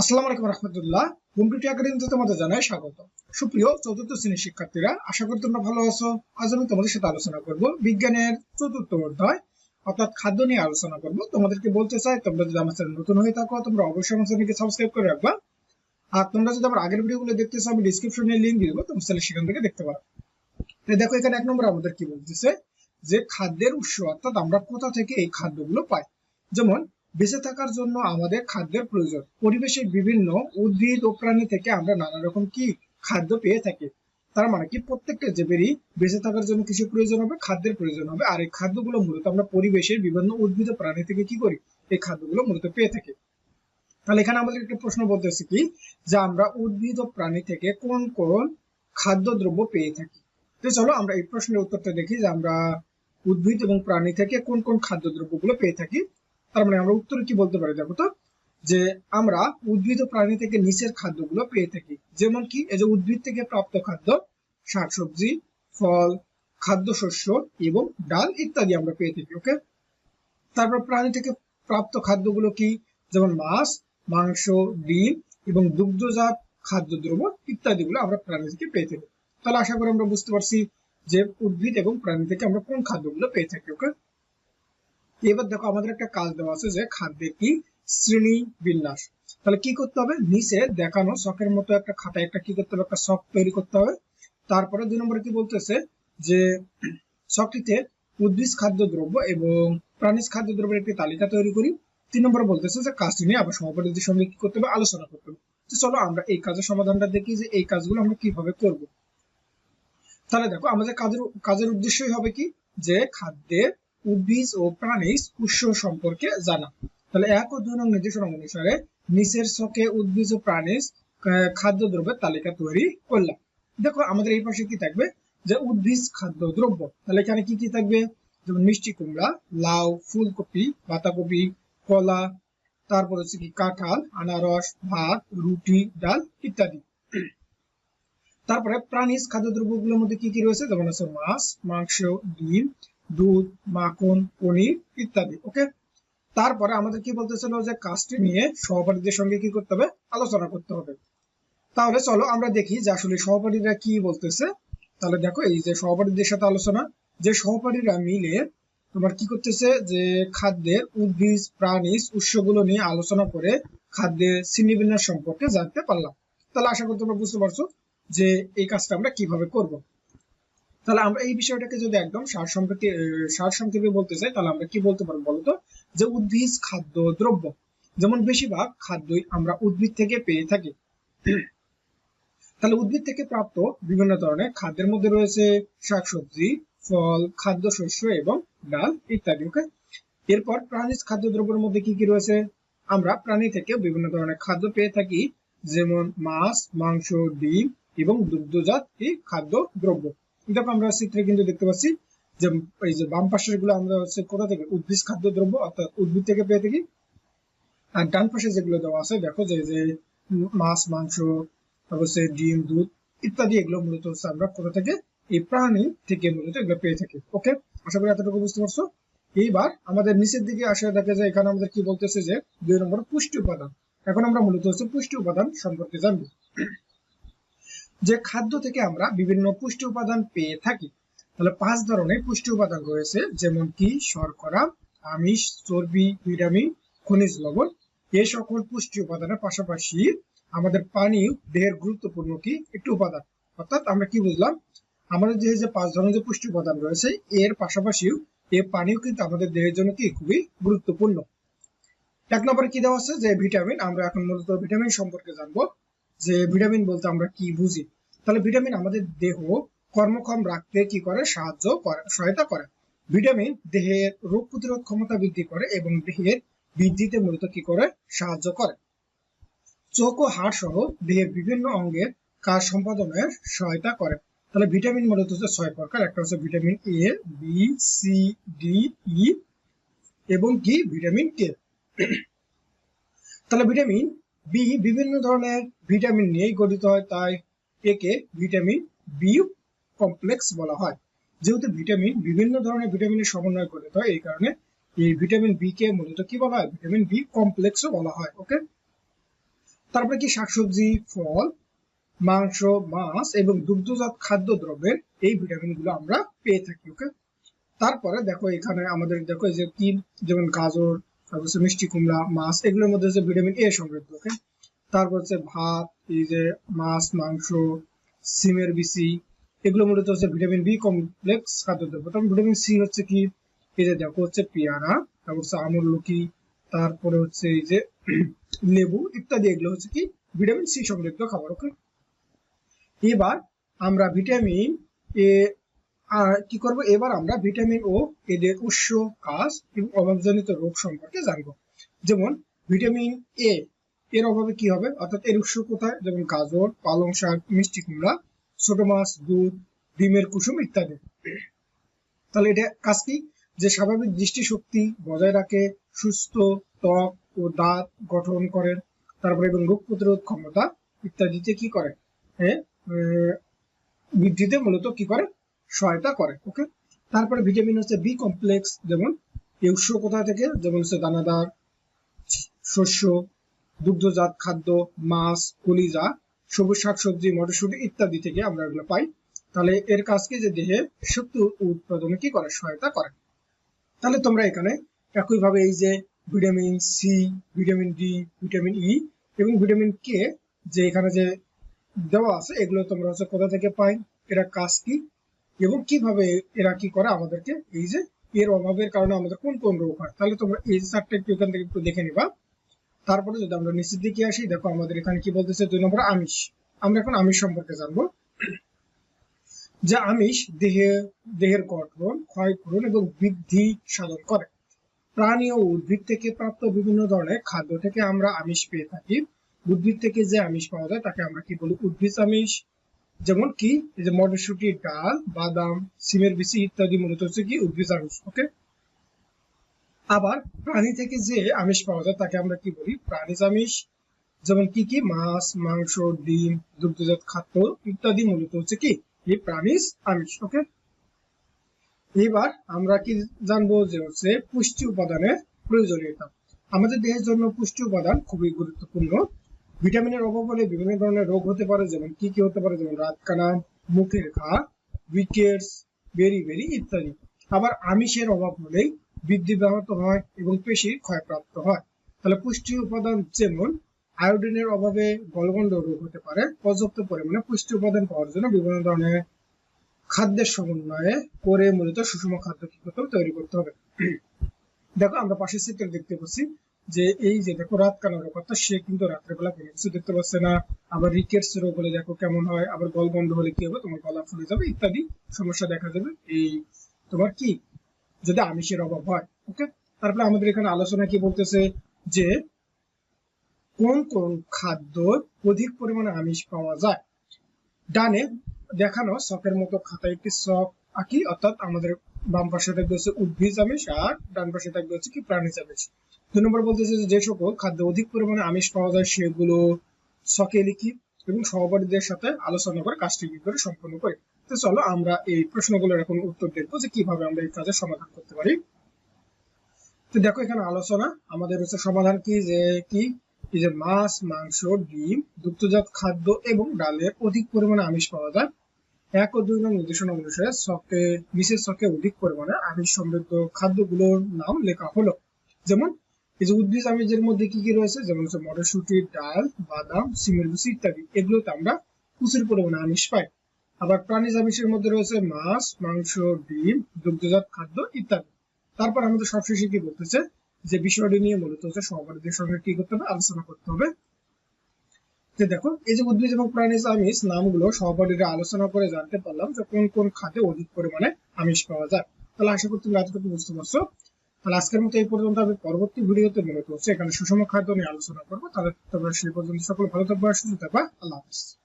আসসালামু আলাইকুম রহমতুল্লাহ। কম্পিউটার একাডেমিতে তোমাদের জানাই স্বাগত। সুপ্রিয় চতুর্থ শ্রেণির শিক্ষার্থীরা, আশা করি তোমরা ভালো আছো। আজ আমি তোমাদের সাথে আলোচনা করব বিজ্ঞানের চতুর্থ অধ্যায়, অর্থাৎ খাদ্য নিয়ে আলোচনা করব। তোমাদেরকে বলতে চাই, তোমরা যদি আমার চ্যানেল নতুন হয়ে থাকো, তোমরা অবশ্যই আমার চ্যানেলকে সাবস্ক্রাইব করে রাখবা। আর তোমরা যদি আমার আগের ভিডিওগুলো দেখতে চাও, আমি ডিসক্রিপশনে লিংক দিয়ে দেবো সেখান থেকে দেখতে পারো। দেখো, এখানে এক নম্বর আমাদের কি বলতেছে, যে খাদ্যের উৎস, অর্থাৎ আমরা কোথা থেকে এই খাদ্যগুলো পাই। যেমন বেঁচে থাকার জন্য আমাদের খাদ্যের প্রয়োজন। পরিবেশের বিভিন্ন উদ্ভিদ ও প্রাণী থেকে আমরা নানা রকম কি খাদ্য পেয়ে থাকি। তার মানে কি প্রত্যেকটা জীবেরই বেঁচে থাকার জন্য কিছু প্রয়োজন হবে, খাদ্যের প্রয়োজন হবে। আর এই খাদ্যগুলো মূলত আমরা পরিবেশের বিভিন্ন উদ্ভিদ ও প্রাণী থেকে কি করি? এই খাদ্যগুলো মূলত পেয়ে থাকি। তাহলে এখানে আমাদের একটা প্রশ্ন বলতেছে কি? যে আমরা উদ্ভিদ ও প্রাণী থেকে কোন কোন খাদ্যদ্রব্য পেয়ে থাকি? তো চলো আমরা এই প্রশ্নের উত্তরটা দেখি যে আমরা উদ্ভিদ এবং প্রাণী থেকে কোন কোন খাদ্যদ্রব্যগুলো পেয়ে থাকি। তার মানে আমরা উত্তরে কি বলতে পারি দেখো তো? যে আমরা উদ্ভিদ ও প্রাণী থেকে নিচের খাদ্যগুলো পেয়ে থাকি। যেমন কি, এই যে উদ্ভিদ থেকে প্রাপ্ত খাদ্য, শাকসবজি, ফল, খাদ্যশস্য এবং ডাল ইত্যাদি আমরা পেয়ে থাকি, ওকে? তারপর প্রাণী থেকে প্রাপ্ত খাদ্যগুলো কি? যেমন মাছ, মাংস, ডিম এবং দুগ্ধজাত খাদ্যদ্রব্য ইত্যাদিগুলো আমরা প্রাণী থেকে পেয়ে থাকি। তাহলে আশা করি আমরা বুঝতে পারছি যে উদ্ভিদ এবং প্রাণী থেকে আমরা কোন খাদ্যগুলো পেয়ে থাকি, ওকে? এবার দেখো আমাদের একটা কাজ দেওয়া আছে যে খাদ্যের কি? শ্রেণি বিন্যাস। তাহলে কি করতে হবে? নিচে দেখানো শখের মতো একটা খাতায় একটা কি করতে হবে? একটা শখ তৈরি করতে হবে। তারপরে দুই নম্বরে কি বলতেছে? যে শখটিতে উদ্ভিদ খাদ্য দ্রব্য এবং প্রাণীজ খাদ্য দ্রব্যের একটি তালিকা তৈরি করি। তিন নম্বরে বলতেছে যে কাজটি নিয়ে আবার সভাপতিদের সঙ্গে কি করতে হবে? আলোচনা করতে হবে। তো চলো আমরা এই কাজের সমাধানটা দেখি যে এই কাজগুলো আমরা কীভাবে করব। তাহলে দেখো আমাদের কাজের কাজের উদ্দেশ্যই হবে কি? যে খাদ্যের উদ্ভিদ ও প্রাণীজ উৎস সম্পর্কে জানা। তাহলে এক ও দুই নং নির্দেশনা অনুসারে নিচের ছকে উদ্ভিদ ও প্রাণীজ খাদ্য দ্রব্যের তালিকা তৈরি করলাম। দেখো, আমাদের এই পাশে কি থাকবে? যে উদ্ভিদ খাদ্য দ্রব্য তাহলে এখানে কি কি থাকবে? যেমন মিষ্টি কুমড়া, লাউ, ফুলকপি, বাঁধাকপি, কলা, তারপর হচ্ছে কি কাঁঠাল, আনারস, ভাত, রুটি, ডাল ইত্যাদি। তারপরে প্রাণীজ খাদ্যদ্রব্যগুলোর মধ্যে কি কি রয়েছে? যেমন হচ্ছে মাছ, মাংস, ডিম দুধ, মাখন, পনির ইত্যাদি, ওকে? তারপরে আমাদের কি বলতেছিল যে কাজটি নিয়ে সহপাঠীদের সঙ্গে কি করতে হবে? আলোচনা করতে হবে। তাহলে চলো আমরা দেখি যে আসলে সহপাঠীরা কি বলতেছে। তাহলে দেখো, এই যে সহপাঠীদের সাথে আলোচনা, যে সহপাঠীরা মিলে তোমার কি করতেছে যে খাদ্যের উদ্ভিদ, প্রাণীজ উৎসগুলো নিয়ে আলোচনা করে খাদ্যের শ্রেণীবিন্যাস সম্পর্কে জানতে পারলাম। তাহলে আশা করি তোমরা বুঝতে পারছ যে এই কাজটা আমরা কীভাবে করব। তাহলে আমরা এই বিষয়টাকে যদি একদম সার সম্পর্কে, সার সংক্ষেপে বলতে চাই, তাহলে আমরা কি বলতে পারব বলতো? যে উদ্ভিদ খাদ্য দ্রব্য, যেমন বেশিরভাগ খাদ্যই আমরা উদ্ভিদ থেকে পেয়ে থাকি। তাহলে উদ্ভিদ থেকে প্রাপ্ত বিভিন্ন ধরনের খাদ্যের মধ্যে রয়েছে শাকসবজি, ফল, খাদ্যশস্য এবং ডাল ইত্যাদি, ওকে? এরপর প্রাণীজ খাদ্য দ্রব্যের মধ্যে কি কি রয়েছে? আমরা প্রাণী থেকে বিভিন্ন ধরনের খাদ্য পেয়ে থাকি, যেমন মাছ, মাংস, ডিম এবং দুগ্ধজাত এই খাদ্য দ্রব্য। দেখো আমরা চিত্রে কিন্তু দেখতে পাচ্ছি যে এই যে বাম পাশেরগুলো আমরা হচ্ছে কোথা থেকে? উদ্ভিদ খাদ্য দ্রব্য অর্থাৎ উদ্ভিদ থেকে পেয়ে থাকি। আর ডান পাশে যেগুলো দেওয়া আছে, দেখো যে যে মাছ, মাংস, তারপর ডিম, দুধ ইত্যাদি এগুলো মূলত হচ্ছে আমরা কোথা থেকে? এই প্রাণী থেকে মূলত এগুলো পেয়ে থাকি। ওকে? আশা করি এতটুকু বুঝতে পারছ? এইবার আমাদের নিচের দিকে আসে দেখা যায় এখানে আমাদের কি বলতেছে যে, দুই নম্বর পুষ্টি উপাদান। এখন আমরা মূলত হচ্ছে পুষ্টি উপাদান সম্পর্কে জানব। যে খাদ্য থেকে আমরা বিভিন্ন পুষ্টি উপাদান পেয়ে থাকি। তাহলে পাঁচ ধরনের পুষ্টি উপাদান রয়েছে, যেমন কি, শর্করা, আমিষ, চর্বি, ভিটামিন, খনিজ লবণ। এই সকল পুষ্টি উপাদানের পাশাপাশি আমাদের পানি দেহের গুরুত্বপূর্ণ কি, একটি উপাদান। অর্থাৎ আমরা কি বুঝলাম? আমাদের দেহে যে পাঁচ ধরনের যে পুষ্টি উপাদান রয়েছে, এর পাশাপাশিও এ পানিও কিন্তু আমাদের দেহের জন্য কি, খুবই গুরুত্বপূর্ণ। এক নম্বরে কি দেওয়া আছে? যে ভিটামিন, আমরা এখন মূলত ভিটামিন সম্পর্কে জানব। যে ভিটামিন বলতে আমরা কি বুঝি? তাহলে ভিটামিন আমাদের দেহ কর্মক্ষম রাখতে কি করে? সাহায্য করে, সহায়তা করে। ভিটামিন দেহের রোগ প্রতিরোধ ক্ষমতা বৃদ্ধি করে এবং দেহের বৃদ্ধিতে মূলত কি করে? সাহায্য করে। চোখ ও হাড় সহ দেহের বিভিন্ন অঙ্গের কাজ সম্পাদনের সহায়তা করে। তাহলে ভিটামিন মূলত হচ্ছে ছয় প্রকার। একটা হচ্ছে vitamin A B C D E এবং কি? ভিটামিন কে তাহলে ভিটামিন বি বিভিন্ন ধরনের ভিটামিন নিয়েই গঠিত হয়, তাই একে ভিটামিন বি কমপ্লেক্স বলা হয়। যেহেতু ভিটামিন বিভিন্ন ধরনের ভিটামিনের সমন্বয় গঠিত হয় এই কারণে এই ভিটামিন বি কে মূলত কি বলা হয়? ভিটামিন বি কমপ্লেক্সও বলা হয়, ওকে? তারপরে কি শাকসবজি, ফল, মাংস, মাছ এবং দুগ্ধজাত খাদ্য দ্রব্যের এই ভিটামিনগুলো আমরা পেয়ে থাকি, ওকে? তারপরে দেখো এখানে আমাদের দেখো এই যে কি যেমন গাজর, তারপর মিষ্টি কুমড়া, মাছ, এগুলোর মধ্যে যে ভিটামিন এ সমৃদ্ধ, ওকে? তারপর হচ্ছে ভাত, এই যে মাছ, মাংস, সিমের বিচি, এগুলো মূলত হচ্ছে ভিটামিন বি কমপ্লেক্স খাদ্যদ্রব্য। তখন ভিটামিন সি হচ্ছে কি? এই যে দেখো, হচ্ছে পেয়ারা, তারপর হচ্ছে আমলকি তারপরে হচ্ছে এই যে লেবু ইত্যাদি, এগুলো হচ্ছে কি? ভিটামিন সি সমৃদ্ধ খাবার ওকে এবার আমরা ভিটামিন এ আর কি করব? এবার আমরা ভিটামিন ও, এদের উৎস, কাজ এবং অভাবজনিত রোগ সম্পর্কে জানব। যেমন ভিটামিন এ এর অভাবে কি হবে? অর্থাৎ এর উৎস কোথায়? যেমন গাজর পালং শাক মিষ্টি কুমড়া ছোট মাছ দুধ ডিমের কুসুম ইত্যাদি। তাহলে এটা কাজ কি? যে স্বাভাবিক দৃষ্টিশক্তি বজায় রাখে সুস্থ ত্বক ও দাঁত গঠন করে তারপরে এবং রোগ প্রতিরোধ ক্ষমতা ইত্যাদিতে কি করে? আহ, বৃদ্ধিতে মূলত কি করে? সহায়তা করে ওকে? তারপরে ভিটামিন হচ্ছে বি কমপ্লেক্স যেমন এই উৎস কোথা থেকে? যেমন হচ্ছে দানাদার শস্য দুগ্ধজাত খাদ্য, মাছ, কলিজা, সবুজ শাকসবজি, মটরশুঁটি ইত্যাদি থেকে আমরা এগুলো পাই। তাহলে এর কাজ কি যে দেহে শক্তি উৎপাদনে কি করে? সহায়তা করে। তাহলে তোমরা এখানে একইভাবে এই যে vitamin C, vitamin D, vitamin E এবং ভিটামিন কে যে এখানে যে দেওয়া আছে, এগুলো তোমরা হচ্ছে কোথা থেকে পাই, এরা কাজ কি এবং কীভাবে এরা কি করে আমাদেরকে এই যে এর অভাবের কারণে আমাদের কোন কোন রোগ হয়? তাহলে তোমরা এই চারটে একটু এখান থেকে একটু দেখে নিবা। তারপরে যদি আমরা নিচের দিকে আসি, দেখো আমাদের এখানে কি বলতেছে দুই নম্বর আমিষ। আমরা এখন আমিষ সম্পর্কে জানব। যে আমিষ দেহে, দেহের গঠন, ক্ষয়পূরণ এবং বৃদ্ধি সাধন করে। প্রাণী ও উদ্ভিদ থেকে প্রাপ্ত বিভিন্ন ধরনের খাদ্য থেকে আমরা আমিষ পেয়ে থাকি। উদ্ভিদ থেকে যে আমিষ পাওয়া যায়, তাকে আমরা কি বলি? উদ্ভিদ আমিষ। যেমন কি? এই যে মটরশুঁটি, ডাল, বাদাম, সিমের বিচি ইত্যাদি মূলত হচ্ছে কি? উদ্ভিদ আমিষ ওকে আবার প্রাণী থেকে যে আমিষ পাওয়া যায়, তাকে আমরা কি বলি? প্রাণীজ আমিষ। যেমন কি কি? মাছ, মাংস, ডিম, দুগ্ধজাত খাদ্য ইত্যাদি মূলত হচ্ছে কি? এই প্রাণীজ আমিষ, ওকে? এবার আমরা কি জানব যে হচ্ছে পুষ্টি উপাদানের প্রয়োজনীয়তা। আমাদের দেহের জন্য পুষ্টি উপাদান খুবই গুরুত্বপূর্ণ। ভিটামিনের অভাব হলে বিভিন্ন ধরনের রোগ হতে পারে, যেমন কি কি হতে পারে? যেমন রাতকানা, মুখের ঘা, উইকেটস, বেরি বেরি ইত্যাদি। আবার আমিষের অভাব হলেই বৃদ্ধি ব্যাহত হয় এবং পেশি ক্ষয়প্রাপ্ত হয়। তাহলে পুষ্টি উপাদান যেমন আয়োডিনের অভাবে গলগণ্ড রোগ হতে পারে, পর্যাপ্ত পরিমাণে পুষ্টি উপাদান পাওয়ার জন্য বিভিন্ন ধরনের খাদ্যের সমন্বয়ে করে মূলত সুষম খাদ্য কি করতে হবে তৈরি করতে হবে। দেখো, আমরা পাশের চিত্রে দেখতে পাচ্ছি যে এই যে দেখো রাত কানা রোগ, অর্থাৎ সে কিন্তু রাত্রেবেলা কোনো কিছু দেখতে পাচ্ছে না। আবার রিকেটস রোগ হলে দেখো কেমন হয়, আবার গলগণ্ড হলে কি হবে, তোমার গলা ফুলে যাবে ইত্যাদি সমস্যা দেখা যাবে এই তোমার কি যদি আমিষের অভাব হয় ওকে তারপরে আমাদের এখানে আলোচনা কি বলতেছে যে, কোন কোন খাদ্য অধিক পরিমাণে আমিষ পাওয়া যায়? ডানে দেখানো শখের মতো খাতায় একটি শখ আঁকি, অর্থাৎ আমাদের বাম পাশে থাকবে হচ্ছে উদ্ভিদ আমিষ আর ডান পাশে থাকবে হচ্ছে কি প্রাণীজ আমিষ। দুই নম্বর বলতেছে যে সকল খাদ্য অধিক পরিমাণে আমিষ পাওয়া যায় সেগুলো শখে লিখি এবং সহপাঠীদের সাথে আলোচনা করে, কাজটি করে সম্পন্ন করি। তো চলো আমরা এই প্রশ্নগুলোর এখন উত্তর দেখব যে কীভাবে আমরা এই কাজের সমাধান করতে পারি। তো দেখো এখানে আলোচনা, আমাদের হচ্ছে সমাধান কি? যে কি? যে মাছ, মাংস, ডিম, দুগ্ধজাত খাদ্য এবং ডালের অধিক পরিমাণে আমিষ পাওয়া যায়। এক ও দুই নং নির্দেশনা অনুসারে শখে বিশেষ শখে অধিক পরিমাণে আমিষ সমৃদ্ধ খাদ্যগুলোর নাম লেখা হলো। যেমন, এই যে উদ্ভিদ আমিষের মধ্যে কি কি রয়েছে? যেমন হচ্ছে মটরশুঁটি, ডাল, বাদাম, সিমের বিচি ইত্যাদি। এগুলোতে আমরা প্রচুর পরিমাণে আমিষ পাই। আবার প্রাণীজ আমিষের মধ্যে রয়েছে মাছ, মাংস, ডিম, দুগ্ধজাত খাদ্য ইত্যাদি। তারপর আমাদের সবশেষে কি বলতেছে? যে বিষয়টি নিয়ে মূলত হচ্ছে সহপাঠীদের সঙ্গে কি করতে হবে? আলোচনা করতে হবে। যে দেখো, এই যে উদ্ভিদ এবং প্রাণীজ আমিষ নামগুলো সহপাঠীরা আলোচনা করে জানতে পারলাম যে কোন কোন খাদ্যে অধিক পরিমাণে আমিষ পাওয়া যায়। তাহলে আশা করি তুমি এতটুকু বুঝতে পারছ। তাহলে আজকের মতো এই পর্যন্ত আমি পরবর্তী ভিডিওতে মূলত হচ্ছে এখানে সুষম খাদ্য নিয়ে আলোচনা করব। তাহলে তোমরা সেই পর্যন্ত সকল ভালো থাকবে, সুস্থ থাকবা। আল্লাহ হাফিজ।